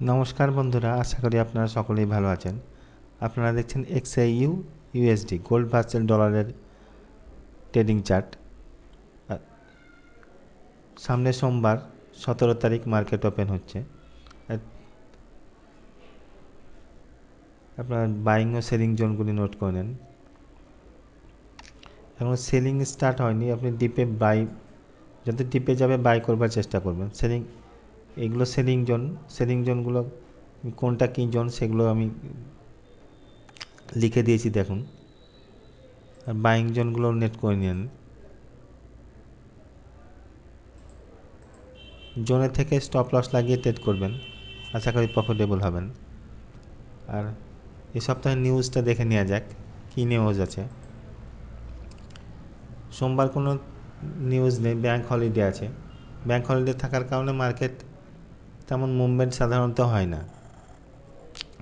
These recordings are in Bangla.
নমস্কার বন্ধুরা, আশা করি আপনারা সকলেই ভালো আছেন। আপনারা দেখছেন এক্সআইইউ ইউএসডি গোল্ড ভার্চুয়াল ডলারের ট্রেডিং চার্ট সামনে সোমবার সতেরো তারিখ মার্কেট ওপেন হচ্ছে। আপনার বাইং ও সেলিং জোনগুলি নোট করে নেন। এখন সেলিং স্টার্ট হয়নি, আপনি ডিপে বাই যাতে ডিপে যাবে বাই করবার চেষ্টা করবেন। সেলিং এগুলো সেলিং জোন, সেলিং জোনগুলো, কোনটা কী জোন সেগুলো আমি লিখে দিয়েছি দেখুন। আর বাইং জোনগুলো নেট করে নিন। জোনের থেকে স্টপ লস লাগিয়ে ট্রেড করবেন। আশা করি প্রফিটেবল হবেন। আর এই সপ্তাহের নিউজটা দেখে নেওয়া যাক, কী নিউজ আছে। সোমবার কোনো নিউজ নেই ব্যাঙ্ক হলিডে আছে। ব্যাঙ্ক হলিডে থাকার কারণে মার্কেট তেমন মুভমেন্ট সাধারণত হয় না।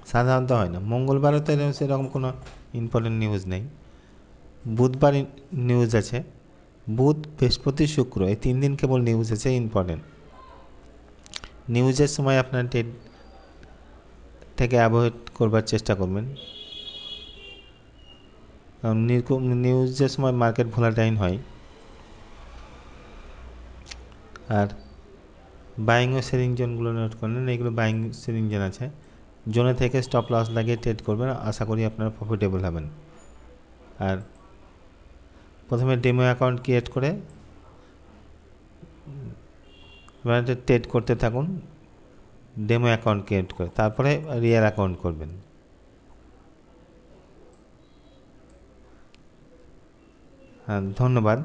সাধারণত হয় না। মঙ্গলবারও তো সেরকম কোনো ইম্পর্টেন্ট নিউজ নেই। বুধবার নিউজ আছে। বুধ, বৃহস্পতি, শুক্র, এই তিন দিন কেবল নিউজ আছে ইম্পর্টেন্ট নিউজের সময় আপনার ডেট থেকে অ্যাভয়েড করবার চেষ্টা করবেন। নিউজের সময় মার্কেট ভোলাটাইন হয়। আর বাইং ও সেলিং জোনগুলো নোট করলেন এইগুলো বাইং সেলিং জোন আছে। জোনে থেকে স্টপ লস লাগিয়ে ট্রেড করবেন, আশা করি আপনারা প্রফিটেবল হবেন। আর প্রথমে ডেমো অ্যাকাউন্ট ক্রিয়েট করে ট্রেড করতে থাকুন ডেমো অ্যাকাউন্ট ক্রিয়েট করে, তারপরে রিয়াল অ্যাকাউন্ট করবেন। হ্যাঁ ধন্যবাদ।